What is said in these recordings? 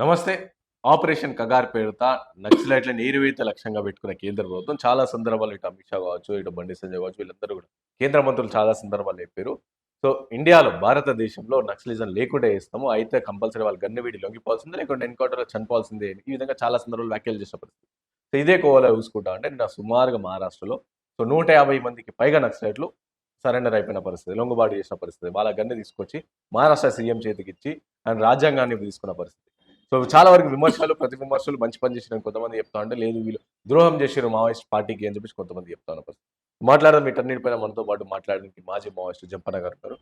నమస్తే. ఆపరేషన్ కగార్ పేరుతో నక్సలైట్లను ఏరువేత లక్ష్యంగా పెట్టుకున్న కేంద్ర ప్రభుత్వం చాలా సందర్భాలు ఇటు అమిత్ షా కావచ్చు ఇటు బండి సంజయ్ కావచ్చు వీళ్ళందరూ కూడా కేంద్ర మంత్రులు చాలా సందర్భాలు చెప్పారు. సో ఇండియాలో భారతదేశంలో నక్సలిజం లేకుండా చేస్తాము. అయితే కంపల్సరీ వాళ్ళు గన్ను వీడి లొంగిపోవాల్సిందే లేకుంటే ఎన్కౌంటర్లో చనిపోవాల్సిందే. ఈ విధంగా చాలా సందర్భాలు వ్యాఖ్యలు చేసిన పరిస్థితి. సో ఇదే కోవలో చూసుకుంటా అంటే నిన్న సుమారుగా మహారాష్ట్రలో సో నూట యాభై మందికి పైగా నక్సలైట్లు సరెండర్ అయిపోయిన పరిస్థితి లొంగుబాటు చేసిన పరిస్థితి. వాళ్ళ గన్ను తీసుకొచ్చి మహారాష్ట్ర సీఎం చేతికి ఇచ్చి రాజ్యాంగాన్ని తీసుకున్న పరిస్థితి. సో చాలా వరకు విమర్శలు ప్రతి విమర్శలు మంచి పని చేసిన కొంతమంది చెప్తా ఉంటే లేదు వీళ్ళు ద్రోహం చేసారు మావోయిస్ట్ పార్టీకి అని చెప్పేసి కొంతమంది చెప్తా ఉన్న పరిస్థితి మాట్లాడడం వీటన్నిటిపైన మనతో పాటు మాట్లాడడానికి మాజీ మావోయిస్ట్ జంపన్న గారు ఉన్నారు.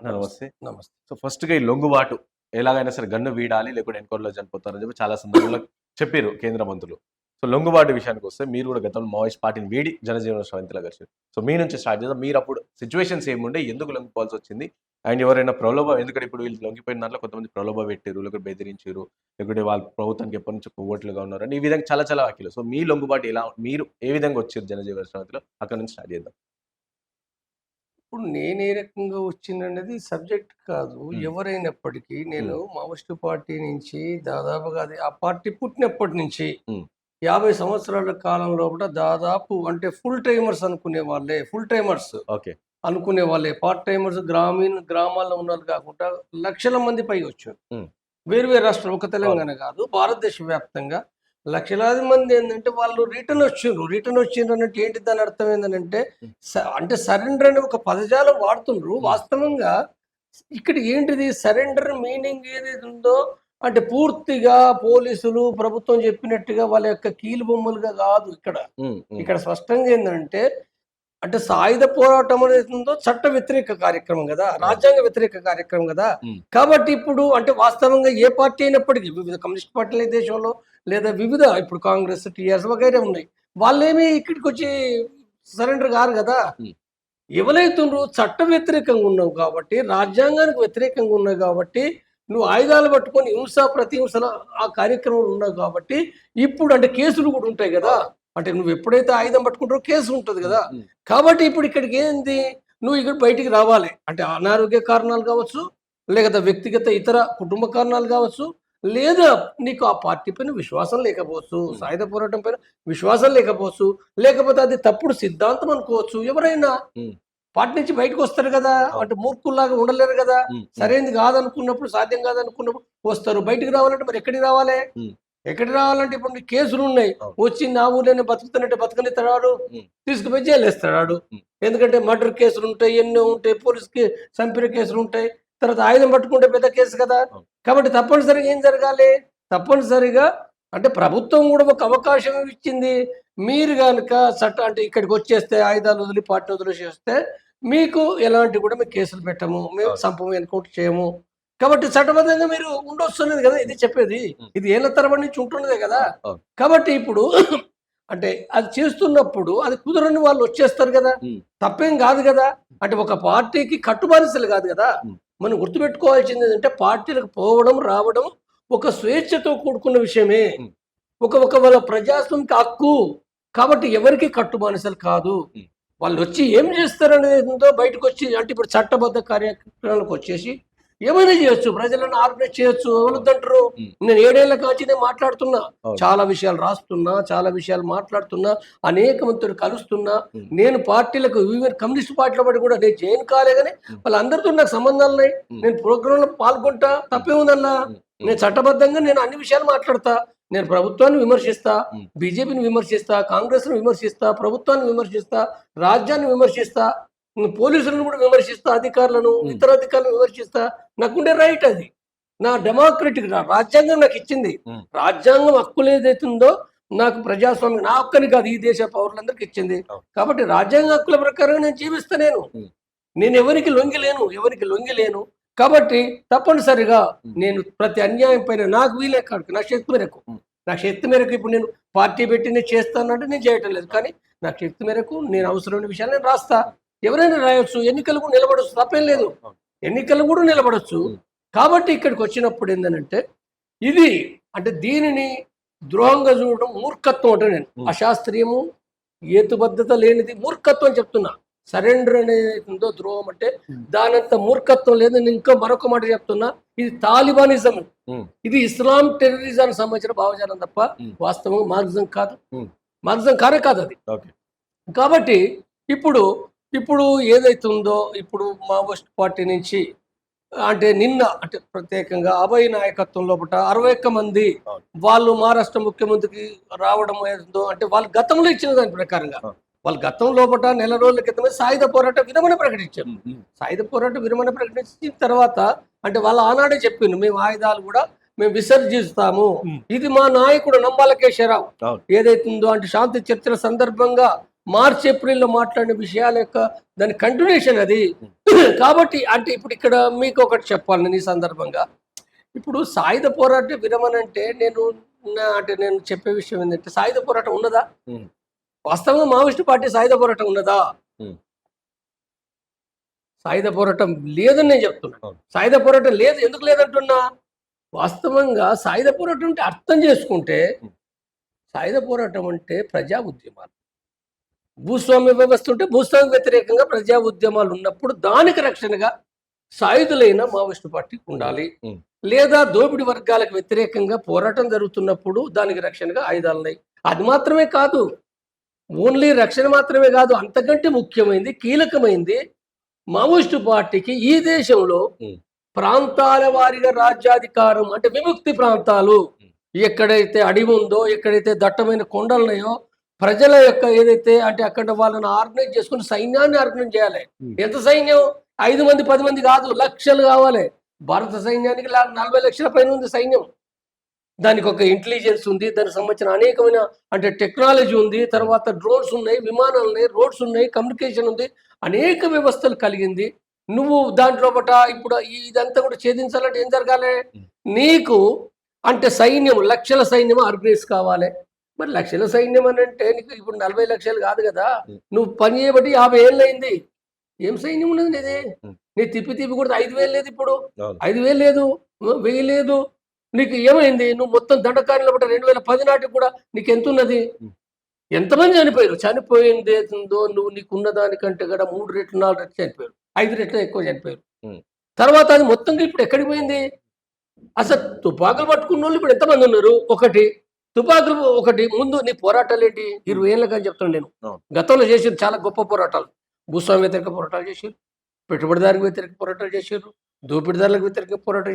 నమస్తే. నమస్తే. సో ఫస్ట్గా ఈ లొంగుబాటు ఎలాగైనా సరే గన్ను వీడాలి లేకుంటే ఎన్కౌంటర్లో చనిపోతారని చెప్పి చాలా సందర్భంలో చెప్పారు కేంద్ర మంత్రులు. సో లొంగుబాటు విషయానికి వస్తే మీరు కూడా గతంలో మావోయిస్ట్ పార్టీని వీడి జనజీవన స్రవంతిలో కలిసారు సో మీ నుంచి స్టార్ట్ చేద్దాం. మీరు అప్పుడు సిచ్యువేషన్స్ ఏముండే? ఎందుకు లొంగిపోవాల్సి వచ్చింది? అండ్ ఎవరైనా ప్రలోభ ఎందుకంటే ఇప్పుడు వీళ్ళు లొంగిపోయిన దాంట్లో కొంతమంది ప్రలోభ పెట్టారు లేకపోతే బెదిరించారు లేకుంటే వాళ్ళ ప్రభుత్వానికి ఎప్పటి నుంచి కొవ్వట్లుగా ఉన్నారు అని ఈ విధంగా చాలా చాలా వ్యాఖ్యలు. సో మీ లొంగుబాటు ఎలా మీరు ఏ విధంగా వచ్చారు జనజీవన స్రవంతిలో? అక్కడ నుంచి స్టార్ట్ చేద్దాం. ఇప్పుడు నేను ఏ రకంగా వచ్చిందనేది సబ్జెక్ట్ కాదు. ఎవరైనప్పటికీ నేను మావోయిస్టు పార్టీ నుంచి దాదాపుగా అది ఆ పార్టీ పుట్టినప్పటి నుంచి. యాభై సంవత్సరాల కాలం లోపల దాదాపు అంటే ఫుల్ టైమర్స్ అనుకునే వాళ్ళే ఫుల్ టైమర్స్ ఓకే. అనుకునే వాళ్ళే. పార్ట్ టైమర్స్ గ్రామీణ గ్రామాల్లో ఉన్న వాళ్ళు కాకుండా లక్షల మంది పై వచ్చారు. వేరు వేరు రాష్ట్రాలు ఒక తెలంగాణ కాదు భారతదేశ వ్యాప్తంగా లక్షలాది మంది ఏంటంటే వాళ్ళు రిటర్న్ వచ్చిండ్రు. రిటర్న్ వచ్చిండ్రు అంటే ఏంటి దాని అర్థం ఏంటంటే అంటే సరెండర్ అనే ఒక పదజాలం వాడుతుండ్రు. వాస్తవంగా ఇక్కడ ఏంటిది? సరెండర్ మీనింగ్ ఏదైతే ఉందో అంటే పూర్తిగా పోలీసులు ప్రభుత్వం చెప్పినట్టుగా వాళ్ళ యొక్క కీలు బొమ్మలుగా కాదు ఇక్కడ. ఇక్కడ స్పష్టంగా ఏంటంటే అంటే సాయుధ పోరాటం అనేది ఉందో చట్ట వ్యతిరేక కార్యక్రమం కదా రాజ్యాంగ వ్యతిరేక కార్యక్రమం కదా. కాబట్టి ఇప్పుడు అంటే వాస్తవంగా ఏ పార్టీ అయినప్పటికీ వివిధ కమ్యూనిస్ట్ పార్టీలు దేశంలో లేదా వివిధ ఇప్పుడు కాంగ్రెస్ టీఆర్ఎస్ వగైరే ఉన్నాయి. వాళ్ళేమి ఇక్కడికి వచ్చి సరెండర్ కారు కదా. ఎవరైతుండ్రు? చట్ట వ్యతిరేకంగా ఉన్నావు కాబట్టి రాజ్యాంగానికి వ్యతిరేకంగా ఉన్నావు కాబట్టి నువ్వు ఆయుధాలు పట్టుకొని హింస ప్రతిహింసల ఆ కార్యక్రమం ఉన్నావు కాబట్టి ఇప్పుడు అంటే కేసులు కూడా ఉంటాయి కదా. అంటే నువ్వు ఎప్పుడైతే ఆయుధం పట్టుకుంటారో కేసు ఉంటుంది కదా. కాబట్టి ఇప్పుడు ఇక్కడికి ఏంది? నువ్వు ఇక్కడ బయటికి రావాలి. అంటే అనారోగ్య కారణాలు కావచ్చు లేకపోతే వ్యక్తిగత ఇతర కుటుంబ కారణాలు కావచ్చు లేదా నీకు ఆ పార్టీ పైన విశ్వాసం లేకపోవచ్చు సాయుధ పోరాటం పైన విశ్వాసం లేకపోవచ్చు లేకపోతే అది తప్పుడు సిద్ధాంతం అనుకోవచ్చు ఎవరైనా. పార్టీ నుంచి బయటకు వస్తారు కదా. అంటే మూర్ఖుల్లాగా ఉండలేరు కదా. సరైనది కాదనుకున్నప్పుడు సాధ్యం కాదనుకున్నప్పుడు వస్తారు. బయటికి రావాలంటే మరి ఎక్కడికి రావాలి. ఎక్కడికి రావాలంటే ఇప్పుడు కేసులు ఉన్నాయి. వచ్చి నా ఊర్లోనే బతుకుతున్నట్టే బతకనిస్తాడు. ఉమ్. తీసుకుపోయి జైలు వేస్తాడు ఉమ్. ఎందుకంటే మర్డర్ కేసులు ఉంటాయి ఎన్నో ఉంటాయి పోలీస్ కే చంపిన కేసులు ఉంటాయి. తర్వాత ఆయుధం పట్టుకుంటే పెద్ద కేసు కదా. కాబట్టి తప్పనిసరిగా ఏం జరగాలి? తప్పనిసరిగా అంటే ప్రభుత్వం కూడా ఒక అవకాశం ఇచ్చింది. మీరు కనుక చట్ట అంటే ఇక్కడికి వచ్చేస్తే ఆయుధాలు వదిలి పార్టీ వదిలేసేస్తే మీకు ఎలాంటి కూడా మేము కేసులు పెట్టము మేము. సంపము ఎన్కౌంటర్ చేయము కాబట్టి చట్టబద్ధంగా మీరు ఉండొస్తున్నది కదా ఇది చెప్పేది. ఇది ఏళ్ళ తరబడి నుంచి ఉంటున్నదే కదా. కాబట్టి ఇప్పుడు అంటే అది చేస్తున్నప్పుడు అది కుదరని వాళ్ళు వచ్చేస్తారు కదా. తప్పేం కాదు కదా అంటే ఒక పార్టీకి కట్టుబానిసలు కాదు కదా. మనం గుర్తుపెట్టుకోవాల్సింది ఏంటంటే పార్టీలకు పోవడం రావడం ఒక స్వేచ్ఛతో కూడుకున్న విషయమే. ఒక ఒక వాళ్ళ ప్రజాస్వామిక హక్కు కాబట్టి ఎవరికి కట్టుబానిసలు కాదు. వాళ్ళు వచ్చి ఏం చేస్తారనేదో బయటకు వచ్చి అంటే ఇప్పుడు చట్టబద్ధ కార్యక్రమాలకు వచ్చేసి ఏమైనా చేయొచ్చు ప్రజలను ఆర్గనైజ్ చేయొచ్చు ఎవరుద్దంటారు. నేను ఏడేళ్ళ కాచి నేను మాట్లాడుతున్నా. చాలా విషయాలు రాస్తున్నా చాలా విషయాలు మాట్లాడుతున్నా అనేక మందితో కలుస్తున్నా. నేను పార్టీలకు ఈవెన్ కమ్యూనిస్ట్ పార్టీల బట్టి కూడా నేను చేయను కాలే కానీ. వాళ్ళందరితో నాకు సంబంధాలు ఉన్నాయి. నేను ప్రోగ్రాంలో పాల్గొంటా తప్పేముందన్నా ఉమ్, నేను చట్టబద్ధంగా నేను అన్ని విషయాలు మాట్లాడతా నేను ప్రభుత్వాన్ని విమర్శిస్తా. బీజేపీని విమర్శిస్తా కాంగ్రెస్ను విమర్శిస్తా ప్రభుత్వాన్ని విమర్శిస్తా రాజ్యాన్ని విమర్శిస్తా పోలీసులను కూడా విమర్శిస్తా అధికారులను. ఇతర అధికారులను విమర్శిస్తా నాకుండే రైట్ అది నా డెమోక్రటిక్ నా రాజ్యాంగం నాకు ఇచ్చింది. రాజ్యాంగం హక్కులు ఏదైతుందో నాకు ప్రజాస్వామ్యం నా హక్కని కాదు ఈ దేశ పౌరులందరికీ ఇచ్చింది. కాబట్టి రాజ్యాంగ హక్కుల ప్రకారం నేను జీవిస్తా నేను. నేను ఎవరికి లొంగిలేను ఎవరికి లొంగిలేను కాబట్టి తప్పనిసరిగా. నేను ప్రతి అన్యాయం పైన నాకు వీలే కాదు నా శక్తి మేరకు. నా శక్తి మేరకు ఇప్పుడు నేను పార్టీ పెట్టి నేను చేస్తానంటే నేను చేయటం లేదు కానీ నా శక్తి మేరకు నేను అవసరమైన విషయాలు నేను రాస్తా ఎవరైనా రాయొచ్చు ఎన్నికలు కూడా నిలబడొచ్చు తప్పేం లేదు. ఎన్నికలు కూడా నిలబడొచ్చు ఉం. కాబట్టి ఇక్కడికి వచ్చినప్పుడు ఏంటంటే ఇది అంటే దీనిని ద్రోహంగా చూడడం మూర్ఖత్వం అంటే నేను. అశాస్త్రీయము ఏతుబద్ధత లేనిది మూర్ఖత్వం చెప్తున్నా సరెండర్ అనేది ఉందో ద్రోహం అంటే. దానంత మూర్ఖత్వం లేదు నేను ఇంకా మరొక మాట చెప్తున్నా ఇది తాలిబానిజం. ఇది ఇస్లాం టెర్రరిజానికి సంబంధించిన భావజాలం తప్ప. వాస్తవం మార్గజం కాదు. మార్గజం కానే కాదు అది కాబట్టి ఇప్పుడు ఇప్పుడు ఏదైతే ఉందో ఇప్పుడు మావోయిస్ట్ పార్టీ నుంచి అంటే నిన్న అంటే ప్రత్యేకంగా అభయ నాయకత్వం లోపల అరవై ఒక్క మంది. వాళ్ళు మహారాష్ట్ర ముఖ్యమంత్రికి రావడం ఏదో అంటే వాళ్ళు గతంలో ఇచ్చిన దాని ప్రకారంగా. వాళ్ళు గతం లోపల నెల రోజుల క్రితమే సాయుధ పోరాట విరమణ ప్రకటించారు. సాయుధ పోరాట విరమణ ప్రకటించిన తర్వాత అంటే వాళ్ళు ఆనాడే చెప్పిండు మేము ఆయుధాలు కూడా మేము విసర్జిస్తాము. ఇది మా నాయకుడు నంబాలకేశ్వరరావు అవును. ఏదైతే ఉందో అంటే శాంతి చర్చల సందర్భంగా మార్చి ఏప్రిల్లో మాట్లాడిన విషయాల యొక్క దాని కంటిన్యూషన్ అది. కాబట్టి అంటే ఇప్పుడు ఇక్కడ మీకు ఒకటి చెప్పాలి నేను ఈ సందర్భంగా. ఇప్పుడు సాయుధ పోరాట విరమణ అంటే నేను అంటే నేను చెప్పే విషయం ఏంటంటే సాయుధ పోరాటం ఉన్నదా. వాస్తవంగా మావోయిస్టు పార్టీ సాయుధ పోరాటం ఉన్నదా. సాయుధ పోరాటం లేదని నేను చెప్తున్నా అవును. సాయుధ పోరాటం లేదు ఎందుకు లేదంటున్నా వాస్తవంగా సాయుధ పోరాటం అంటే అర్థం చేసుకుంటే. సాయుధ పోరాటం అంటే ప్రజా ఉద్యమాలు భూస్వామ్య వ్యవస్థ ఉంటే భూస్వామ్య వ్యతిరేకంగా ప్రజా ఉద్యమాలు ఉన్నప్పుడు దానికి రక్షణగా సాయుధులైన మావోయిస్టు పార్టీకి ఉండాలి. లేదా దోపిడి వర్గాలకు వ్యతిరేకంగా పోరాటం జరుగుతున్నప్పుడు దానికి రక్షణగా ఆయుధాలు ఉన్నాయి అది మాత్రమే కాదు ఓన్లీ రక్షణ మాత్రమే కాదు అంతకంటే ముఖ్యమైనది కీలకమైంది మావోయిస్టు పార్టీకి ఈ దేశంలో. ప్రాంతాల వారిగా రాజ్యాధికారం అంటే విముక్తి ప్రాంతాలు. ఎక్కడైతే అడవి ఉందో ఎక్కడైతే దట్టమైన కొండలు ఉన్నాయో ప్రజల యొక్క ఏదైతే అంటే అక్కడ వాళ్ళని ఆర్గనైజ్ చేసుకుని సైన్యాన్ని ఆర్గనైజ్ చేయాలి. ఎంత సైన్యం ఐదు మంది పది మంది కాదు లక్షలు కావాలి భారత సైన్యానికి నలభై లక్షల పైన ఉంది సైన్యం దానికి ఒక ఇంటెలిజెన్స్ ఉంది దానికి సంబంధించిన అనేకమైన అంటే టెక్నాలజీ ఉంది తర్వాత డ్రోన్స్ ఉన్నాయి విమానాలు ఉన్నాయి రోడ్స్ ఉన్నాయి కమ్యూనికేషన్ ఉంది అనేక వ్యవస్థలు కలిగింది నువ్వు దాంట్లో పట ఇప్పుడు ఇదంతా కూడా ఛేదించాలంటే ఏం జరగాలి. నీకు అంటే సైన్యం లక్షల సైన్యం ఆర్గనైజ్ కావాలి మరి లక్షల సైన్యం అని అంటే నీకు ఇప్పుడు నలభై లక్షలు కాదు కదా. నువ్వు పని చేయబట్టి యాభై ఏళ్ళు అయింది ఏం సైన్యం ఉన్నది నీది. నీ తిప్పి తిప్పి కూడా ఐదు వేలు లేదు ఇప్పుడు. ఐదు వేలు లేదు వెయ్యి లేదు నీకు ఏమైంది? నువ్వు మొత్తం దండకారులు బట్టి రెండు వేల పది నాటికి కూడా నీకు ఎంత ఉన్నది. ఎంతమంది చనిపోయారు? చనిపోయింది ఏతుందో నువ్వు నీకున్న దానికంటే కూడా మూడు రెట్లు నాలుగు రెట్లు చనిపోయారు. ఐదు రెట్లు ఎక్కువ చనిపోయారు. తర్వాత అది మొత్తంగా ఇప్పుడు ఎక్కడికి పోయింది? అసలు తుపాకులు పట్టుకున్న వాళ్ళు ఇప్పుడు ఎంతమంది ఉన్నారు? ఒకటి. తుపాకులు ఒకటి. ముందు నీ పోరాటాలు ఏంటి? ఇరవై ఏళ్ళగా చెప్తాను నేను. గతంలో చేసిన చాలా గొప్ప పోరాటాలు. భూస్వామి వ్యతిరేక పోరాటాలు చేశారు. పెట్టుబడిదారులకు వ్యతిరేక పోరాటాలు చేశారు. దోపిడిదారులకు వ్యతిరేక పోరాటం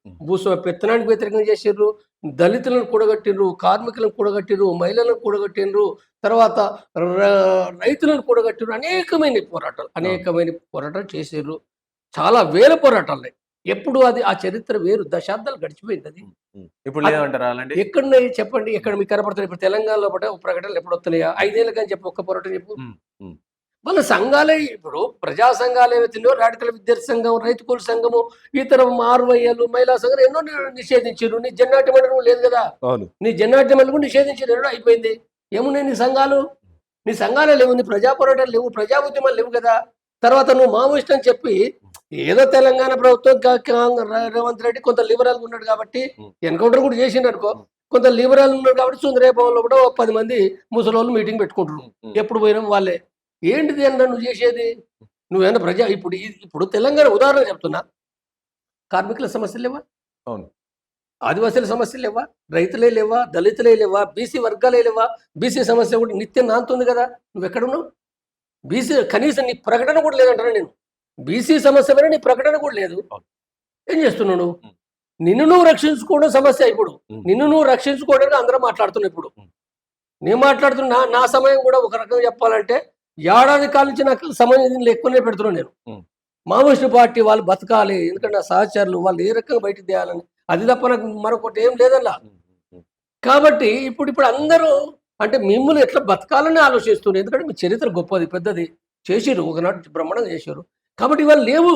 Hmm. భూస్వామి పెత్తనానికి వ్యతిరేకంగా చేశారు దళితులను కూడగట్టిండ్రు కార్మికులను కూడగట్టిండ్రు మహిళలను కూడగట్టిండ్రు తర్వాత రైతులను కూడగట్టిండ్రు అనేకమైన పోరాటాలు అనేకమైన పోరాటాలు చేశారు చాలా వేల పోరాటాలు. ఎప్పుడు అది ఆ చరిత్ర వేరు దశాబ్దాలు గడిచిపోయింది అది. ఇప్పుడు ఎక్కడ చెప్పండి ఎక్కడ మీకు కనపడుతుంది ఇప్పుడు తెలంగాణలో పట్ట ప్రకటనలు ఎప్పుడు వస్తున్నాయా ఐదేళ్ళు కానీ చెప్పు ఒక్క పోరాటం చెప్పు. వాళ్ళ సంఘాలే ఇప్పుడు ప్రజా సంఘాలు ఏవైతున్నాయో రాడికల్ విద్యార్థి సంఘం రైతు కూలి సంఘము ఇతర ఆర్వైఎలు మహిళా సంఘం ఎన్నో నిషేధించారు నీ జన్నాట్య మండలం లేదు కదా. నీ జన్నాట్య మండలం కూడా నిషేధించారు ఎన్నో అయిపోయింది. ఏమున్నాయి నీ సంఘాలు? నీ సంఘాలే లేవు నీ ప్రజా పోరాటాలు లేవు ప్రజా ఉద్యమాలు లేవు కదా. తర్వాత నువ్వు మావోయిస్ట్ అని చెప్పి ఏదో తెలంగాణ ప్రభుత్వం రేవంత్ రెడ్డి కొంత లిబరల్ ఉన్నాడు కాబట్టి. ఎన్కౌంటర్ కూడా చేసిండు అనుకో. కొంత లిబరల్ ఉన్నాడు కాబట్టి సుందరేభవన్లో కూడా ఒక పది మంది ముసలోళ్ళు మీటింగ్ ఉమ్. ఎప్పుడు పోయినా వాళ్ళే. ఏంటిది అన్న నువ్వు చేసేది? నువ్వేనా ప్రజా ఇప్పుడు ఇప్పుడు తెలంగాణ ఉదాహరణ చెప్తున్నా. కార్మికుల సమస్యలు లేవా? అవును. ఆదివాసీల సమస్యలు లేవా? రైతులే లేవా? దళితులే లేవా? బీసీ వర్గాలే లేవా? బీసీ సమస్య కూడా నిత్యం నాంతుంది కదా. నువ్వు ఎక్కడున్నావు బీసీ కనీసం నీ ప్రకటన కూడా లేదంటారా నేను? బీసీ సమస్య మీద నీ ప్రకటన కూడా లేదు. ఏం చేస్తున్నావు నువ్వు. నిన్ను నువ్వు రక్షించుకోవడం సమస్య ఇప్పుడు. నిన్ను నువ్వు రక్షించుకోవడానికి అందరూ మాట్లాడుతున్నావు ఇప్పుడు. నేను మాట్లాడుతున్నా నా సమయం కూడా ఒక రకంగా చెప్పాలంటే ఏడాది కాలం నుంచి నాకు దీనిలో ఎక్కువనే పెడుతున్నాను నేను. మావోయిస్టు పార్టీ వాళ్ళు బతకాలి ఎందుకంటే నా సహచరులు వాళ్ళు ఏ రకంగా బయటకు తేయాలని అది తప్ప నాకు మరొకటి ఏం లేదల్లా కాబట్టి ఇప్పుడు ఇప్పుడు అందరూ అంటే మిమ్మల్ని ఎట్లా బతకాలని ఆలోచిస్తున్నారు? ఎందుకంటే మీ చరిత్ర గొప్పది పెద్దది. చేసిరు ఒకనాడు బ్రహ్మాండంగా చేశారు కాబట్టి ఇవాళ లేవు.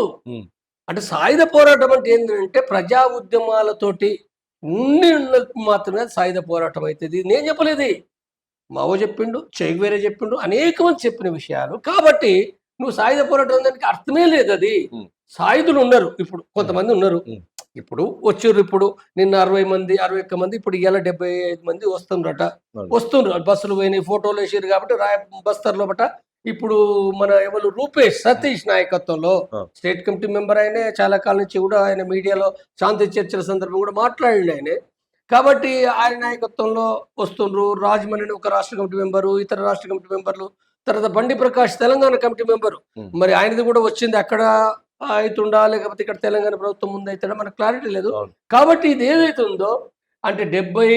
అంటే సాయుధ పోరాటం అంటే ఏంటంటే ప్రజా ఉద్యమాలతోటి మాత్రమే సాయుధ పోరాటం అవుతుంది. నేను చెప్పలేదు. మావో చెప్పిండు చెగువేరే చెప్పిండు అనేక మంది చెప్పిన విషయాలు కాబట్టి నువ్వు సాయుధ పోరాటం దానికి అర్థమే లేదు అది. సాయుధులు ఉన్నారు ఇప్పుడు కొంతమంది ఉన్నారు. ఇప్పుడు వచ్చిర్రు ఇప్పుడు నిన్న అరవై మంది అరవై ఒక్క మంది ఇప్పుడు ఇవాళ డెబ్బై ఐదు మంది వస్తుండ్రట. వస్తుండ్రు బస్సులు పోయినాయి ఫోటోలు వేసారు కాబట్టి రాయ బస్తర్లో బట ఇప్పుడు మన ఎవరు రూపేష్ సతీష్ నాయకత్వంలో. స్టేట్ కమిటీ మెంబర్ ఆయనే చాలా కాలం నుంచి కూడా ఆయన మీడియాలో శాంతి చర్చల సందర్భం కూడా మాట్లాడిండు ఆయనే కాబట్టి ఆయన నాయకత్వంలో వస్తుండ్రు రాజమణి అని ఒక రాష్ట్ర కమిటీ మెంబరు ఇతర రాష్ట్ర కమిటీ మెంబర్లు తర్వాత బండి ప్రకాష్ తెలంగాణ కమిటీ మెంబరు. మరి ఆయనది కూడా వచ్చింది అక్కడ అవుతుండా లేకపోతే ఇక్కడ తెలంగాణ ప్రభుత్వం ముందు అవుతుందా మనకు క్లారిటీ లేదు. కాబట్టి ఇది ఏదైతే ఉందో అంటే డెబ్బై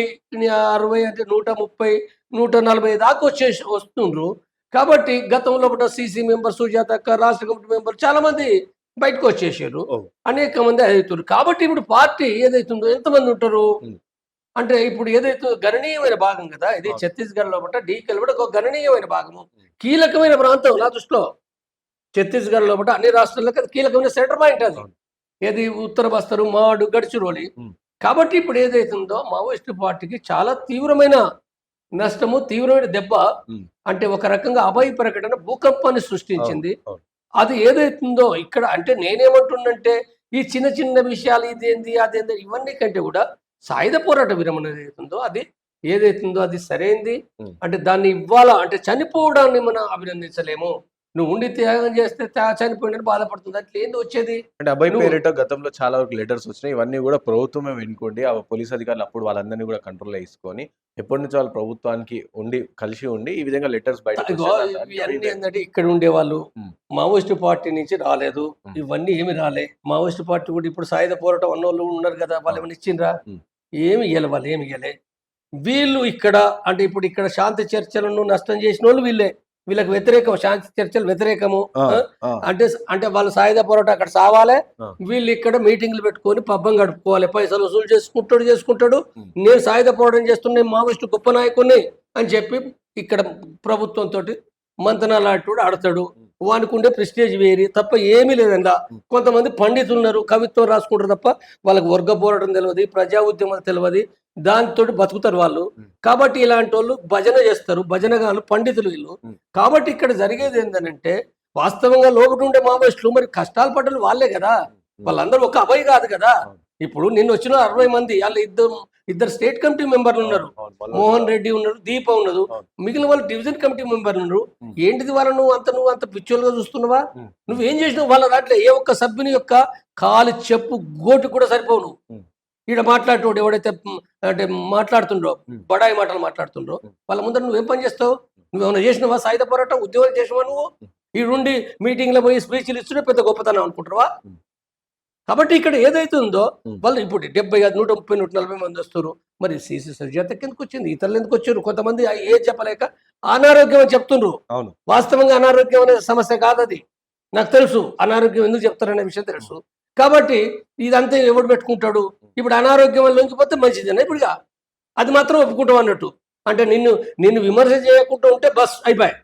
అరవై అంటే నూట ముప్పై నూట నలభై దాకా వచ్చేసి వస్తుండ్రు కాబట్టి గతంలో కూడా సీసీ మెంబర్ సుజాత అక్క రాష్ట్ర కమిటీ మెంబర్ చాలా మంది బయటకు వచ్చేసారు. అనేక మంది అవుతారు కాబట్టి ఇప్పుడు పార్టీ ఏదైతుందో ఎంతమంది ఉంటారు. అంటే ఇప్పుడు ఏదైతే గణనీయమైన భాగం కదా ఇది. ఛత్తీస్గఢ్లో బట్ట డీకెల్ కూడా ఒక గణనీయమైన భాగము కీలకమైన ప్రాంతం నా దృష్టిలో ఛత్తీస్గఢ్లో బట్ట అన్ని రాష్ట్రాల్లో అది కీలకమైన సెంటర్ పాయింట్ అది. ఏది ఉత్తర బస్తరు మాడు గడిచిరోలి. కాబట్టి ఇప్పుడు ఏదైతుందో మావోయిస్టు పార్టీకి చాలా తీవ్రమైన నష్టము తీవ్రమైన దెబ్బ. అంటే ఒక రకంగా అభయ ప్రకటన భూకంపాన్ని సృష్టించింది. అది ఏదైతుందో ఇక్కడ అంటే నేనేమంటున్నంటే ఈ చిన్న చిన్న విషయాలు ఇదేంది అదేంది ఇవన్నీ కంటే కూడా సాయుధ పోరాట విరమణ ఏదైతుందో అది ఏదైతుందో అది సరైంది. అంటే దాన్ని ఇవ్వాలా? అంటే చనిపోవడాన్ని మనం అభినందించలేము. నువ్వు ఉండి త్యాగం చేస్తే చనిపోయినట్టు బాధపడుతుంది. అట్లా ఏంది వచ్చేది? అంటే అబ్బాయి పేరిట గతంలో చాలా వరకు లెటర్స్ వచ్చినాయి. ఇవన్నీ కూడా ప్రభుత్వమే వినుకోండి. ఆ పోలీస్ అధికారులు అప్పుడు వాళ్ళందరినీ కూడా కంట్రోల్లో తీసుకొని ఎప్పటి నుంచి వాళ్ళు ప్రభుత్వానికి ఉండి కలిసి ఉండి ఈ విధంగా లెటర్స్ బయట ఇవన్నీ ఏంటంటే ఇక్కడ ఉండేవాళ్ళు. మావోయిస్టు పార్టీ నుంచి రాలేదు. ఇవన్నీ ఏమి రాలే. మావోయిస్టు పార్టీ కూడా ఇప్పుడు సాయుధ పోరాటం అన్న వాళ్ళు ఉన్నారు కదా వాళ్ళు ఏమైనా ఇచ్చిండ్రా. ఏమి ఇయ్యాలి వాళ్ళు ఏమి ఇయ్యలే. వీళ్ళు ఇక్కడ అంటే ఇప్పుడు ఇక్కడ శాంతి చర్చలను నష్టం చేసిన వాళ్ళు. వీళ్ళే వీళ్ళకి వ్యతిరేకం శాంతి చర్చలు వ్యతిరేకము? అంటే అంటే వాళ్ళు సాయుధ పోరాటం అక్కడ సావాలే. వీళ్ళు ఇక్కడ మీటింగ్లు పెట్టుకొని పబ్బం గడుపుకోవాలి. పైసలు వసూలు చేసుకుంటాడు చేసుకుంటాడు. నేను సాయుధ పోరాటం చేస్తున్నా నేను మావోయిస్టు గొప్ప నాయకుడిని అని చెప్పి ఇక్కడ ప్రభుత్వంతో మంతనాలు ఆడుతాడు. ఆడతాడు ఉమ్. వానికి ఉండే ప్రెస్టేజ్ వేరి తప్ప ఏమీ లేదండి. కొంతమంది పండితులు ఉన్నారు కవిత్వం రాసుకుంటారు తప్ప వాళ్ళకి వర్గ పోరాటం తెలియదు ప్రజా ఉద్యమం తెలియదు దాంతో బతుకుతారు వాళ్ళు. కాబట్టి ఇలాంటి వాళ్ళు భజన చేస్తారు భజనగాళ్ళు పండితులు వీళ్ళు. కాబట్టి ఇక్కడ జరిగేది ఏంటంటే వాస్తవంగా లోపల ఉండే మావోయిస్టులు మరి కష్టాలు పడ్డలు వాళ్ళే కదా వాళ్ళందరూ ఒక అభయ్ కాదు కదా. ఇప్పుడు నిన్న వచ్చిన అరవై మంది వాళ్ళు ఇద్దరు ఇద్దరు స్టేట్ కమిటీ మెంబర్లు ఉన్నారు మోహన్ రెడ్డి ఉన్నారు దీప అవును. మిగిలిన వాళ్ళు డివిజన్ కమిటీ మెంబర్లు ఉన్నారు. ఏంటిది వాళ్ళ నువ్వు అంత నువ్వు అంత పిచ్చోలుగా చూస్తున్నావా ఉమ్. నువ్వు ఏం చేసినావు వాళ్ళ దాంట్లో ఏ ఒక్క సభ్యుని యొక్క కాలు చెప్పు గోటు కూడా సరిపోవు నువ్వు. ఈడ మాట్లాడేటోడు ఎవడైతే అంటే మాట్లాడుతుండ్రో. బడాయి మాటలు మాట్లాడుతుండ్రో. వాళ్ళ ముందర నువ్వేం పని చేస్తావు నువ్వేమైనా చేసినావా సాయుధ పోరాటం ఉద్యోగం చేసినావా నువ్వు. ఈడుండి మీటింగ్లో పోయి స్పీచ్లు ఇస్తుంటే పెద్ద గొప్పతనం అనుకుంటావా ఉమ్. కాబట్టి ఇక్కడ ఏదైతే ఉందో. వాళ్ళు ఇప్పుడు డెబ్బై కాదు నూట ముప్పై నూట నలభై మంది వస్తారు. మరి సీసీ సర్జాత ఎందుకు వచ్చింది ఇతరులు ఎందుకు వచ్చారు? కొంతమంది ఏ చెప్పలేక అనారోగ్యం అని చెప్తుండ్రు. అవును. వాస్తవంగా అనారోగ్యం అనే సమస్య కాదు అది. నాకు తెలుసు అనారోగ్యం ఎందుకు చెప్తారనే విషయం తెలుసు. కాబట్టి ఇదంతా ఎవడు పెట్టుకుంటాడు? ఇప్పుడు అనారోగ్యం వల్ల లొంగిపోతే మంచిదేనా ఇప్పుడు ఇక అది మాత్రం ఒప్పుకుంటాం అన్నట్టు. అంటే నిన్ను నిన్ను విమర్శ చేయకుండా ఉంటే బస్ అయిపోయాయి.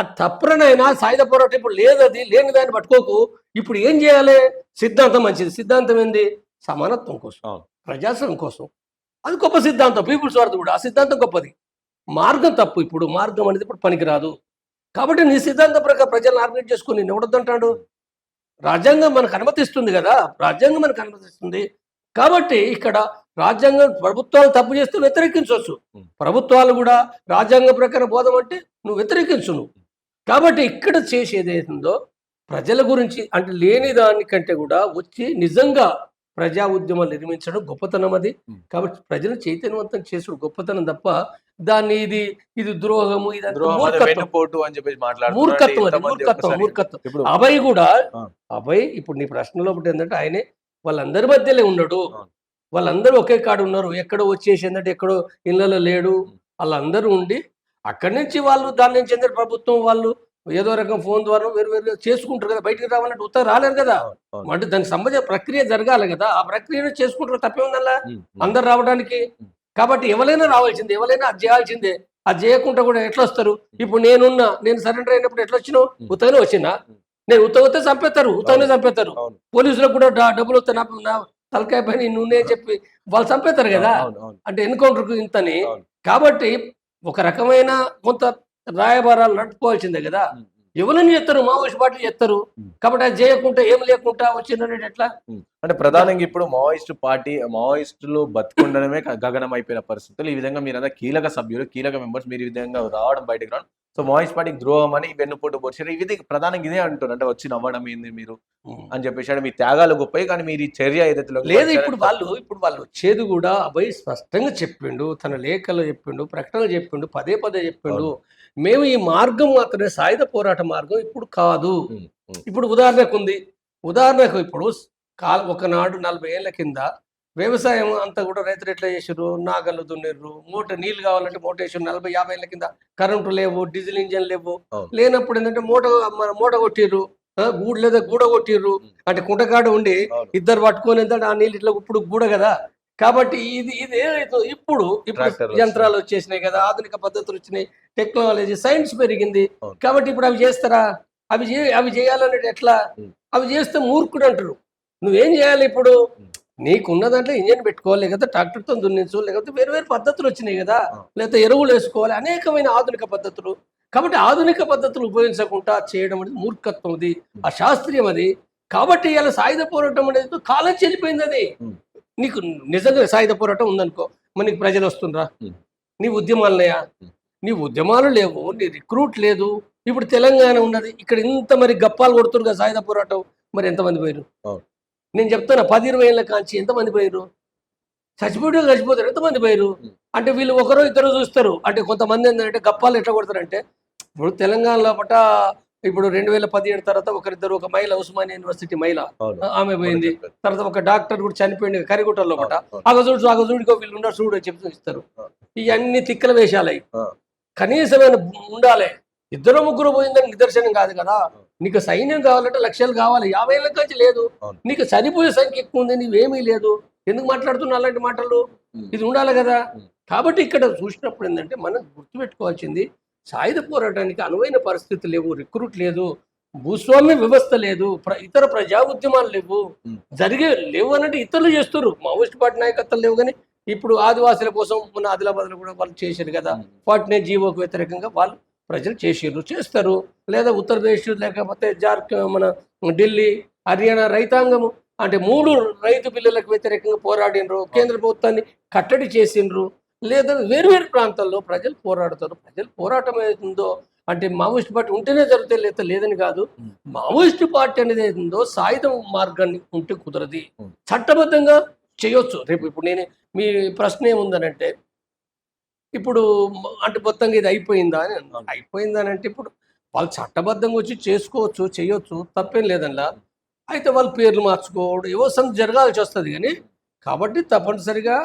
అది తప్పనైనా సాయుధ పోరాటం ఇప్పుడు లేదు అది లేని దాన్ని పట్టుకోకు. ఇప్పుడు ఏం చేయాలి? సిద్ధాంతం మంచిది. సిద్ధాంతం ఏంది? సమానత్వం కోసం. ప్రజాస్వామ్యం కోసం. అది గొప్ప సిద్ధాంతం. పీపుల్స్ వార్త కూడా ఆ సిద్ధాంతం గొప్పది. మార్గం తప్పు ఇప్పుడు. మార్గం అనేది ఇప్పుడు పనికిరాదు. కాబట్టి నీ సిద్ధాంతం ప్రకారం ప్రజలను ఆర్గనైజ్ చేసుకుని నేను ఎవడొద్దంటాడు? రాజ్యాంగం మనకు అనుమతిస్తుంది కదా. రాజ్యాంగం మనకు అనుమతిస్తుంది. కాబట్టి ఇక్కడ రాజ్యాంగం ప్రభుత్వాలు తప్పు చేస్తే వ్యతిరేకించవచ్చు. ప్రభుత్వాలు కూడా రాజ్యాంగం ప్రకారం బోధం అంటే నువ్వు వ్యతిరేకించు నువ్వు కాబట్టి ఇక్కడ చేసేది ఏదో ప్రజల గురించి అంటే లేని దానికంటే కూడా వచ్చి నిజంగా ప్రజా ఉద్యమాలు నిర్మించడం గొప్పతనం అది. కాబట్టి ప్రజలు చైతన్యవంతం చేసుడు గొప్పతనం తప్ప దాన్ని ఇది ఇది ద్రోహము ఇది. మూర్ఖత్వం మూర్ఖత్వం మూర్ఖత్వం అభయ్ కూడా. అభయ్ ఇప్పుడు నీ ప్రశ్నలో ఒకటి ఏంటంటే ఆయనే వాళ్ళందరి మధ్యలో ఉన్నాడు. వాళ్ళందరూ ఒకే కాడు ఉన్నారు ఎక్కడో వచ్చేసి ఏంటంటే ఎక్కడో ఇళ్ళలో లేడు. వాళ్ళందరూ ఉండి అక్కడి నుంచి వాళ్ళు దాని నుంచి ఏంటంటే ప్రభుత్వం వాళ్ళు ఏదో రకం ఫోన్ ద్వారా వేరు వేరు చేసుకుంటారు కదా బయటికి రావాలంటే ఉత్తరం రాలేరు కదా. అంటే దానికి సంబంధించిన ప్రక్రియ జరగాలి కదా. ఆ ప్రక్రియను చేసుకుంటారు తప్పేముందల్లా ఉమ్, ఉమ్. అందరు రావడానికి. కాబట్టి ఎవరైనా రావాల్సిందే ఎవరైనా అది చేయాల్సిందే. అది చేయకుండా కూడా ఎట్లా వస్తారు? ఇప్పుడు నేనున్నా నేను సరెండర్ అయినప్పుడు ఎట్లా వచ్చినావు. ఉత్తగానే వచ్చినా. నేను ఉత్త వస్తే చంపేస్తారు ఉత్తగానే చంపేస్తారు. పోలీసులకు కూడా డబ్బులు వస్తే నా తలకాయ పైన నువ్వు చెప్పి వాళ్ళు చంపేస్తారు కదా. అంటే ఎన్కౌంటర్కు ఇంతని. కాబట్టి ఒక రకమైన కొంత రాయబారాలు నడుపుకోవాల్సిందే కదా. ఎవరైనా చేస్తారు మావోయిస్ట్ పార్టీ చేస్తారు ఉం. కాబట్టి అది చేయకుండా ఏం లేకుండా వచ్చిందనేది ఎట్లా? అంటే ప్రధానంగా ఇప్పుడు మావోయిస్ట్ పార్టీ మావోయిస్టులు బతుకుండడమే గగనం అయిపోయిన పరిస్థితులు. ఈ విధంగా మీరంతా కీలక సభ్యులు కీలక మెంబర్స్ మీరు ఈ విధంగా రావడం బయటకు రావడం. సో మావోయిస్ట్ పార్టీకి ద్రోహం అని వెన్నుపోటు పొడిచారు. ఇది ప్రధానంగా ఇదే అంటున్నారు. అంటే వచ్చి నవ్వడం ఏంది మీరు? అని చెప్పేసి మీ త్యాగాలు గొప్పవి కానీ మీరు ఈ చర్య ఏదైతే లేదు ఇప్పుడు వాళ్ళు ఇప్పుడు వాళ్ళు వచ్చేది కూడా అబ్బాయి స్పష్టంగా చెప్పిండు తన లేఖలో చెప్పిండు ప్రకటనలు చెప్పిండు పదే పదే చెప్పిండు. మేము ఈ మార్గం మాత్రమే సాయుధ పోరాట మార్గం ఇప్పుడు కాదు. ఇప్పుడు ఉదాహరణకు ఉంది. ఉదాహరణకు ఇప్పుడు కాల్ ఒకనాడు నలభై ఏళ్ళ కింద వ్యవసాయం అంతా కూడా రైతులు ఎట్లా చేసారు నాగళ్ళు దున్నిర్రు. మూట నీళ్ళు కావాలంటే మూట వేసారు నలభై యాభై ఏళ్ళ కింద కరెంటు లేవు డీజిల్ ఇంజన్ లేవు. లేనప్పుడు ఏంటంటే మూట మన మూట కొట్టిర్రు. గూడు లేదా గూడ కొట్టిర్రు. అంటే కుంటకాడ ఉండి. ఇద్దరు పట్టుకొని ఆ నీళ్ళు ఇట్లా ఇప్పుడు గూడ కదా. కాబట్టి ఇది ఇది ఏదైతే ఇప్పుడు ఇప్పుడు యంత్రాలు వచ్చేసినాయి కదా ఆధునిక పద్ధతులు వచ్చినాయి టెక్నాలజీ సైన్స్ పెరిగింది. కాబట్టి ఇప్పుడు అవి చేస్తారా? అవి అవి చేయాలనేది ఎట్లా. అవి చేస్తే మూర్ఖుడు అంటారు. నువ్వేం చేయాలి ఇప్పుడు. నీకున్న దాంట్లో ఇంజన్ పెట్టుకోవాలి లేకపోతే ట్రాక్టర్తో దున్నించు లేకపోతే వేరు వేరు పద్ధతులు వచ్చినాయి కదా. లేకపోతే ఎరువులు వేసుకోవాలి అనేకమైన ఆధునిక పద్ధతులు. కాబట్టి ఆధునిక పద్ధతులు ఉపయోగించకుండా చేయడం అనేది మూర్ఖత్వం అది అశాస్త్రీయం అది. కాబట్టి ఇలా సాయుధ పోరాటం అనేది కాలం చెల్లిపోయింది అది. నీకు నిజంగా సాయుధ పోరాటం ఉందనుకో మరి నీకు ప్రజలు వస్తుండ్రా. నీ ఉద్యమాలున్నాయా. నీ ఉద్యమాలు లేవు నీ రిక్రూట్ లేదు ఇప్పుడు తెలంగాణ ఉన్నది ఇక్కడ ఇంత మరి గప్పాలు కొడుతురు కదా సాయుధ పోరాటం మరి ఎంతమంది పోయారు. నేను చెప్తాను పది ఇరవై ఏళ్ళ కాంచి ఎంతమంది పోయారు చచ్చిపోతే చచ్చిపోతారు ఎంతమంది పోయారు. అంటే వీళ్ళు ఒకరో ఇద్దరు చూస్తారు అంటే కొంతమంది ఏంటంటే గప్పాలు ఎట్లా కొడతారంటే ఇప్పుడు తెలంగాణ లోపల ఇప్పుడు రెండు వేల పదిహేడు తర్వాత ఒకరిద్దరు ఒక మహిళ ఉస్మానియా యూనివర్సిటీ మహిళ. ఆమె పోయింది తర్వాత ఒక డాక్టర్ కూడా చనిపోయింది కరిగుట్టలో ఒకట. అగజుడు అగజుడికో వీళ్ళు ఉన్నారు చూడు అని చెప్తూ ఇస్తారు. ఇవన్నీ తిక్కల వేషాలయ్యి. కనీసమైన ఉండాలి ఇద్దరు ముగ్గురు పోయిందని నిదర్శనం కాదు కదా. నీకు సైన్యం కావాలంటే లక్షలు కావాలి యాభై ఏళ్ళ నుంచి లేదు. నీకు చనిపోయే సంఖ్య ఎక్కువ ఉంది నీవేమీ లేదు ఎందుకు మాట్లాడుతున్నా అలాంటి మాటలు. ఇది ఉండాలి కదా. కాబట్టి ఇక్కడ చూసినప్పుడు ఏంటంటే మనం గుర్తుపెట్టుకోవాల్సింది సాయుధ పోరాటానికి అనువైన పరిస్థితి లేవు రిక్రూట్ లేదు భూస్వామ్య వ్యవస్థ లేదు ప్ర- ఇతర ప్రజా ఉద్యమాలు లేవు. జరిగే లేవు అన్నట్టు ఇతరులు చేస్తారు మావోయిస్ట్ పార్టీ నాయకత్వం లేవు కానీ ఇప్పుడు ఆదివాసుల కోసం మన ఆదిలాబాద్లో కూడా వాళ్ళు చేశారు కదా. ఫార్టీ జీవోకు వ్యతిరేకంగా వాళ్ళు ప్రజలు చేసిర్రు చేస్తారు. లేదా ఉత్తరప్రదేశ్ లేకపోతే జార్ఖండ్ మన ఢిల్లీ హర్యానా రైతాంగము అంటే మూడు రైతు బిల్లులకు వ్యతిరేకంగా పోరాడినరు. కేంద్ర ప్రభుత్వాన్ని కట్టడి చేసిండ్రు. లేదా వేరు వేరు ప్రాంతాల్లో ప్రజలు పోరాడతారు ప్రజలు పోరాటం ఏదో అంటే మావోయిస్ట్ పార్టీ ఉంటేనే జరుగుతాయి లేదా లేదని కాదు. మావోయిస్ట్ పార్టీ అనేది ఏందో సాయుధ మార్గాన్ని ఉంటే కుదరది. చట్టబద్ధంగా చేయొచ్చు రేపు ఇప్పుడు నేను మీ ప్రశ్న ఏముందనంటే ఇప్పుడు అంటే మొత్తంగా ఇది అయిపోయిందా అని అన్నా. అయిపోయిందా అని అంటే ఇప్పుడు వాళ్ళు చట్టబద్ధంగా వచ్చి చేసుకోవచ్చు చేయొచ్చు తప్పేం లేదల్లా అయితే వాళ్ళు పేర్లు మార్చుకోవడం ఏవో సంగతి జరగాల్సి వస్తుంది కానీ కాబట్టి తప్పనిసరిగా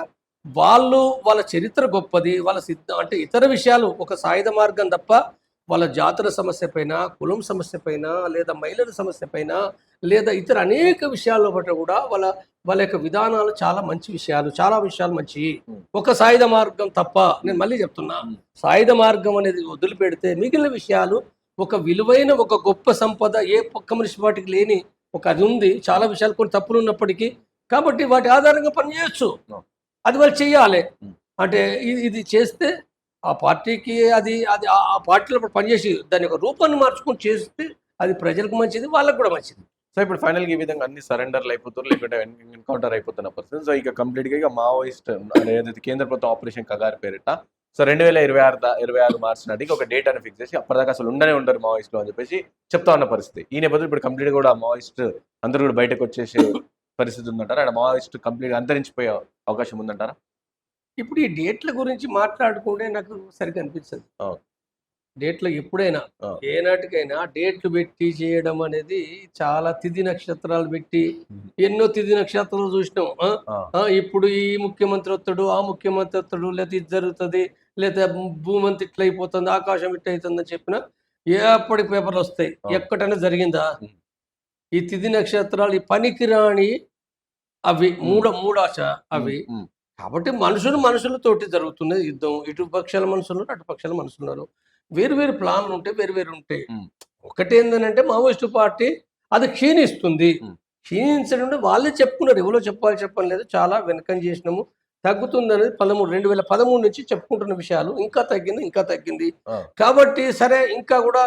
వాళ్ళు వాళ్ళ చరిత్ర గొప్పది వాళ్ళ సిద్ధ అంటే ఇతర విషయాలు ఒక సాయుధ మార్గం తప్ప వాళ్ళ జాతుల సమస్య పైన కులం సమస్య పైన లేదా మహిళల సమస్య పైన లేదా ఇతర అనేక విషయాల్లో పట్ల కూడా వాళ్ళ వాళ్ళ యొక్క విధానాలు చాలా మంచి విషయాలు చాలా విషయాలు మంచి. ఒక సాయుధ మార్గం తప్ప నేను మళ్ళీ చెప్తున్నా. సాయుధ మార్గం అనేది వదిలిపెడితే మిగిలిన విషయాలు ఒక విలువైన ఒక గొప్ప సంపద ఏ కమ్యూనిస్ట్ పార్టీకి లేని ఒక అది ఉంది చాలా విషయాలు కొన్ని తప్పులు ఉన్నప్పటికీ కాబట్టి వాటి ఆధారంగా పనిచేయొచ్చు. అది వాళ్ళు చేయాలి. అంటే ఇది ఇది చేస్తే ఆ పార్టీకి అది అది ఆ పార్టీలో పనిచేసి దాని యొక్క రూపాన్ని మార్చుకొని చేస్తే అది ప్రజలకు మంచిది వాళ్ళకు కూడా మంచిది. సో ఇప్పుడు ఫైనల్గా ఈ విధంగా అన్ని సరెండర్లు అయిపోతారు లేకుంటే ఎన్కౌంటర్ అయిపోతున్న పరిస్థితి. సో ఇక కంప్లీట్గా ఇక మావోయిస్ట్ ఏదైతే కేంద్ర ప్రభుత్వం ఆపరేషన్ కగారు పేరిట. సో రెండు వేల ఇరవై ఆరు ఇరవై ఆరు మార్చి నాటికి ఒక డేట్ అని ఫిక్స్ చేసి అప్పటిదాకా అసలు ఉండనే ఉండరు మావోయిస్టులు అని చెప్పేసి చెప్తా ఉన్న పరిస్థితి. ఈ నేపథ్యంలో ఇప్పుడు కంప్లీట్ కూడా మావోయిస్ట్ అందరూ కూడా బయటకు వచ్చేసే పరిస్థితి ఉందంటారా? అక్కడ మావోయిస్ట్ కంప్లీట్ అంతరించిపోయే అవకాశం ఉందంటారా ఇప్పుడు ఈ డేట్ల గురించి మాట్లాడుకుంటే నాకు సరిగ్గా అనిపించదు. డేట్లు ఎప్పుడైనా అవును. ఏనాటికైనా డేట్లు పెట్టి చేయడం అనేది చాలా తిథి నక్షత్రాలు పెట్టి. ఎన్నో తిథి నక్షత్రాలు చూసినాం ఇప్పుడు ఈ ముఖ్యమంత్రి వస్తాడు ఆ ముఖ్యమంత్రి వస్తాడు లేకపోతే ఇది జరుగుతుంది లేదా భూమంతి ఇట్లా అయిపోతుంది ఆకాశం ఇట్లా అవుతుంది అని చెప్పిన ఎప్పటి పేపర్లు వస్తాయి. ఎక్కడైనా జరిగిందా. ఈ తిథి నక్షత్రాలు ఈ పనికిరాని అవి మూడ మూడాశ అవి. కాబట్టి మనుషులు మనుషులతోటి జరుగుతున్నది యుద్ధం. ఇటు పక్షాల మనుషులు ఉన్నారు, అటు పక్షాల మనుషులు ఉన్నారు. వేరు వేరు ప్లాన్లు ఉంటాయి వేరు వేరు ఉంటాయి. ఒకటి ఏంటంటే మావోయిస్టు పార్టీ అది క్షీణిస్తుంది. క్షీణించడం వాళ్ళే చెప్పుకున్నారు. ఎవరో చెప్పాలి చెప్పని లేదు. చాలా వెనకం చేసినాము. తగ్గుతుంది అనేది పదమూడు రెండు వేల పదమూడు నుంచి చెప్పుకుంటున్న విషయాలు. ఇంకా తగ్గింది ఇంకా తగ్గింది. కాబట్టి సరే ఇంకా కూడా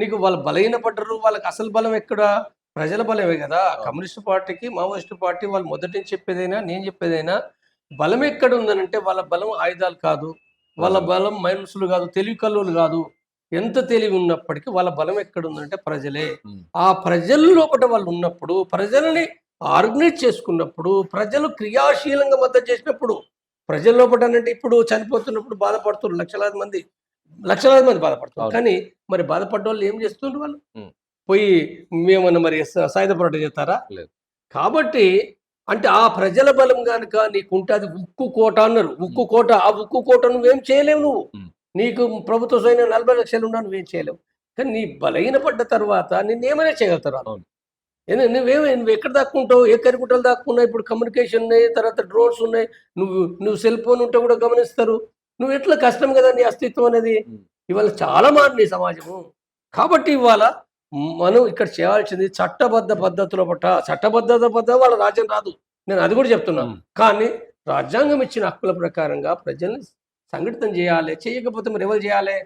నీకు వాళ్ళు బలహీన పడ్డరు వాళ్ళకి అసలు బలం ఎక్కడ? ప్రజల బలమే కదా. కమ్యూనిస్ట్ పార్టీకి మావోయిస్ట్ పార్టీ వాళ్ళు మొదటి నుంచి చెప్పేదైనా నేను చెప్పేదైనా బలం ఎక్కడ ఉందనంటే వాళ్ళ బలం ఆయుధాలు కాదు వాళ్ళ బలం మనుషులు కాదు తెలివి కల్లులు కాదు. ఎంత తెలివి ఉన్నప్పటికీ వాళ్ళ బలం ఎక్కడ ఉందంటే ప్రజలే. ఆ ప్రజల లోపల వాళ్ళు ఉన్నప్పుడు ప్రజలని ఆర్గనైజ్ చేసుకున్నప్పుడు ప్రజలు క్రియాశీలంగా మద్దతు చేసినప్పుడు ప్రజల లోపల అంటే ఇప్పుడు చనిపోతున్నప్పుడు బాధపడుతున్నారు లక్షలాది మంది. లక్షలాది మంది బాధపడుతున్నారు. కానీ మరి బాధపడ్డ వాళ్ళు ఏం చేస్తుండ్రు వాళ్ళు. పోయి మేమన్నా మరి సాయుధ పోరాటం చేస్తారా? లేదు. కాబట్టి అంటే ఆ ప్రజల బలం కనుక నీకుంటే అది ఉక్కు కోట అన్నారు. ఉక్కు కోట ఆ ఉక్కు కోట నువ్వేం చేయలేవు నువ్వు. నీకు ప్రభుత్వ సైన్యం నలభై లక్షలు ఉన్నా నువ్వేం చేయలేవు. కానీ నీ బలహీనపడ్డ తర్వాత నిన్నేమైనా చేయగలుగుతారు. ఏంది, నువ్వేమి నువ్వు ఎక్కడ దాక్కుంటావు ఏ కరికుటలు దాక్కున్నావు ఇప్పుడు కమ్యూనికేషన్ ఉన్నాయి తర్వాత డ్రోన్స్ ఉన్నాయి. నువ్వు నువ్వు సెల్ ఫోన్ ఉంటే కూడా గమనిస్తారు. నువ్వు ఎట్లా కష్టం కదా నీ అస్తిత్వం అనేది. ఇవాళ చాలా మారింది సమాజము. కాబట్టి ఇవాళ మనం ఇక్కడ చేయాల్సింది చట్టబద్ధ పద్ధతిలో పట్ట చట్టబద్ధత పద్ధతి వాళ్ళ రాజ్యం రాదు నేను అది కూడా చెప్తున్నా ఉమ్. కానీ రాజ్యాంగం ఇచ్చిన హక్కుల ప్రకారంగా ప్రజల్ని సంఘటితం చేయాలి చేయకపోతే మరి ఎవరు చేయాలి.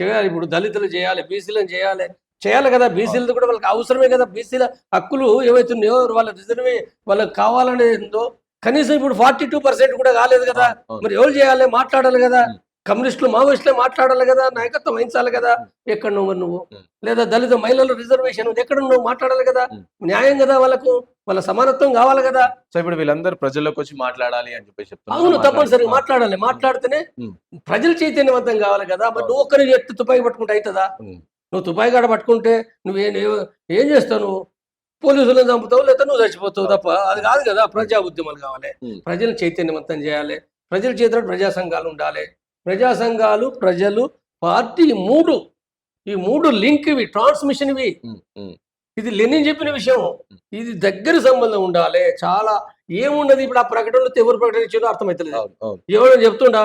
చేయాలి ఇప్పుడు దళితులు చేయాలి బీసీలను చేయాలి చేయాలి కదా బీసీలది కూడా వాళ్ళకి అవసరమే కదా బీసీల హక్కులు ఏవైతున్నాయో వాళ్ళ రిజర్వే వాళ్ళకి కావాలనేదో కనీసం ఇప్పుడు ఫార్టీ టూ పర్సెంట్ కూడా కాలేదు కదా. మరి ఎవరు చేయాలి మాట్లాడాలి కదా. కమ్యూనిస్టులు మావోయిస్టులే మాట్లాడాలి కదా నాయకత్వం వహించాలి కదా ఎక్కడ నువ్వు నువ్వు. లేదా దళిత మహిళల రిజర్వేషన్ ఎక్కడ నువ్వు మాట్లాడాలి కదా. న్యాయం కదా వాళ్ళకు వాళ్ళ సమానత్వం కావాలి కదా సో ఇప్పుడు వీళ్ళందరూ ప్రజల్లోకి వచ్చి మాట్లాడాలి అని చెప్పేసి. అవును తప్పనిసరిగా మాట్లాడాలి. మాట్లాడితేనే. ప్రజలు చైతన్యవంతం కావాలి కదా మరి నువ్వు ఒక్కరి ఎత్తి తుపాయి పట్టుకుంటే అవుతుందా. నువ్వు తుపాయి కాడ పట్టుకుంటే నువ్వేం ఏం- చేస్తావు నువ్వు పోలీసులను చంపుతావు లేదా నువ్వు చచ్చిపోతావు తప్ప అది కాదు కదా ప్రజా ఉద్యమాలు కావాలి. ప్రజలు చైతన్యవంతం చేయాలి ప్రజల చేతిలో ప్రజా సంఘాలు ఉండాలి ప్రజా సంఘాలు ప్రజలు పార్టీ మూడు. ఈ మూడు లింక్ ఇవి ట్రాన్స్మిషన్ ఇవి. ఇది లెనిన్ చెప్పిన విషయం. ఇది దగ్గర సంబంధం ఉండాలి. చాలా ఏమున్నది ఇప్పుడు ఆ ప్రకటనలో ఎవరు ప్రకటన ఇచ్చారో అర్థమవుతలేదు ఎవరో చెప్తుండా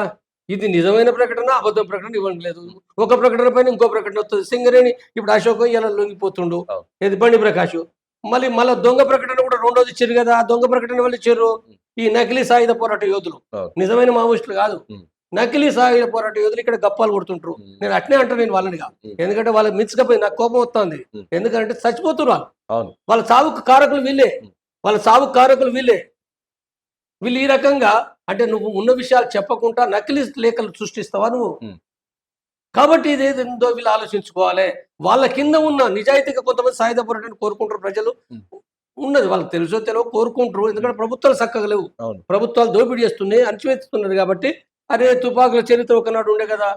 ఇది నిజమైన ప్రకటన అబద్ధం ప్రకటన ఇవ్వడం లేదు ఒక ప్రకటన పైన ఇంకో ప్రకటన వస్తుంది. సింగరేణి ఇప్పుడు అశోక్ ఇలా లొంగిపోతుండు. ఇది బండి ప్రకాష్? మళ్ళీ మళ్ళీ దొంగ ప్రకటన కూడా రెండోది ఇచ్చారు కదా ఆ దొంగ ప్రకటన వాళ్ళు ఇచ్చారు. ఈ నకిలీ సాయుధ పోరాట యోధులు. నిజమైన మావోయిస్టులు కాదు. నకిలీ సాయుధ పోరాట యోధులు ఇక్కడ గప్పాలు కొడుతుంటారు. నేను అట్నే అంటాను నేను వాళ్ళనిగా. ఉమ్. ఎందుకంటే వాళ్ళకి మించకపోయి నాకు కోపం వస్తుంది. ఎందుకంటే చచ్చిపోతున్నారు వాళ్ళు. వాళ్ళ చావుకు కారకులు వీళ్ళే. వాళ్ళ చావుకు కారకులు వీళ్ళే. వీళ్ళు ఈ రకంగా అంటే నువ్వు ఉన్న విషయాలు చెప్పకుండా నకిలీ లేఖలు సృష్టిస్తావా నువ్వు. కాబట్టి ఇది ఏదో వీళ్ళు ఆలోచించుకోవాలి. వాళ్ళ కింద ఉన్న నిజాయితీగా కొంతమంది సాయుధ పోరాటాన్ని కోరుకుంటారు ప్రజలు. ఉన్నది వాళ్ళకి తెలుసో తెలియో కోరుకుంటారు. ఎందుకంటే ప్రభుత్వాలు చక్కగా లేవు. అవును. ప్రభుత్వాలు దోపిడీ చేస్తున్నాయి అణచివేస్తున్నారు కాబట్టి అరే తుపాకుల చరిత్ర ఒకనాడు ఉండే కదా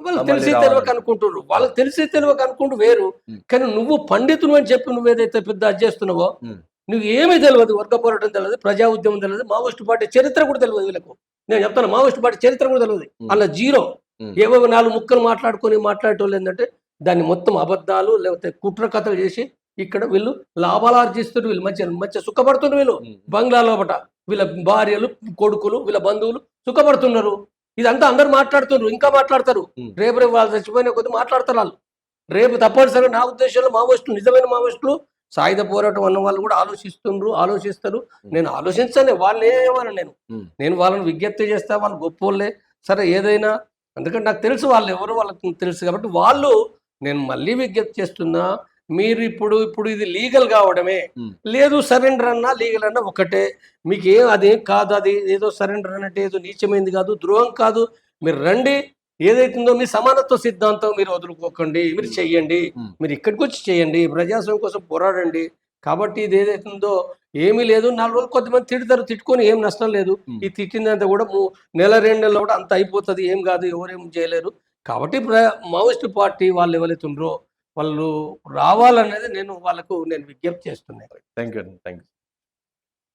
వాళ్ళకి మళ్ళీ తెలిసి. తెలియక అనుకుంటున్నారు వాళ్ళకి తెలిసి తెలియక అనుకుంటూ వేరు. కానీ నువ్వు పండితులు అని చెప్పి నువ్వు ఏదైతే పెద్ద అది చేస్తున్నావో. నువ్వు ఏమీ తెలియదు వర్గ పోరాటం తెలియదు ప్రజా ఉద్యమం తెలియదు మావోయిస్ట్ పార్టీ చరిత్ర కూడా తెలియదు వీళ్ళకు నేను చెప్తాను మావోయిస్ట్ పార్టీ చరిత్ర కూడా తెలియదు. అలా జీరో. ఏవో నాలుగు ముక్కలు మాట్లాడుకొని మాట్లాడేటోళ్ళు ఏంటంటే దాన్ని మొత్తం అబద్ధాలు లేకపోతే కుట్ర కథలు చేసి ఇక్కడ వీళ్ళు లాభాలు ఆర్జిస్తున్నారు వీళ్ళు మంచిగా మంచిగా సుఖపడుతున్నారు వీళ్ళు. బంగ్లా లోపట వీళ్ళ భార్యలు కొడుకులు వీళ్ళ బంధువులు సుఖపడుతున్నారు ఇదంతా అందరు మాట్లాడుతున్నారు ఇంకా మాట్లాడతారు. రేపు రేపు వాళ్ళు చచ్చిపోయిన కొద్ది మాట్లాడతారు వాళ్ళు. రేపు తప్పనిసరిగా నా ఉద్దేశంలో మావోయిస్టులు నిజమైన మావోయిస్టులు సాయుధ పోరాటం అన్న వాళ్ళు కూడా ఆలోచిస్తుండ్రు ఆలోచిస్తారు. నేను ఆలోచించాను వాళ్ళు ఏమన్నా నేను. నేను వాళ్ళని విజ్ఞప్తి చేస్తా వాళ్ళు గొప్పోళ్ళే. సరే ఏదైనా అందుకంటే నాకు తెలుసు వాళ్ళు ఎవరు వాళ్ళకి తెలుసు కాబట్టి వాళ్ళు నేను మళ్ళీ విజ్ఞప్తి చేస్తున్నా మీరు ఇప్పుడు ఇప్పుడు ఇది లీగల్ కావడమే. లేదు సరెండర్ అన్నా లీగల్ అన్నా ఒకటే. మీకు ఏం అదేం కాదు అది ఏదో సరెండర్ అన్నట్టు ఏదో నీచమైంది కాదు ద్రోహం కాదు. మీరు రండి. ఏదైతుందో మీ సమానత్వ సిద్ధాంతం మీరు వదులుకోకండి. మీరు చెయ్యండి. మీరు ఇక్కడికి వచ్చి చేయండి ప్రజాస్వామ్యం కోసం పోరాడండి. కాబట్టి ఇది ఏదైతుందో ఏమీ లేదు. నాలుగు రోజులు కొద్దిమంది తిడతారు. తిట్టుకొని ఏం నష్టం లేదు. ఈ తిట్టిందంతా కూడా నెల రెండు నెలలు కూడా అంత అయిపోతుంది. ఏం కాదు. ఎవరేం చేయలేరు. కాబట్టి మావోయిస్ట్ పార్టీ వాళ్ళు ఎవరైతే ఉన్నారో వాళ్ళు రావాలనేది నేను వాళ్ళకు నేను విజ్ఞప్తి చేస్తున్నాను. Thank you thank you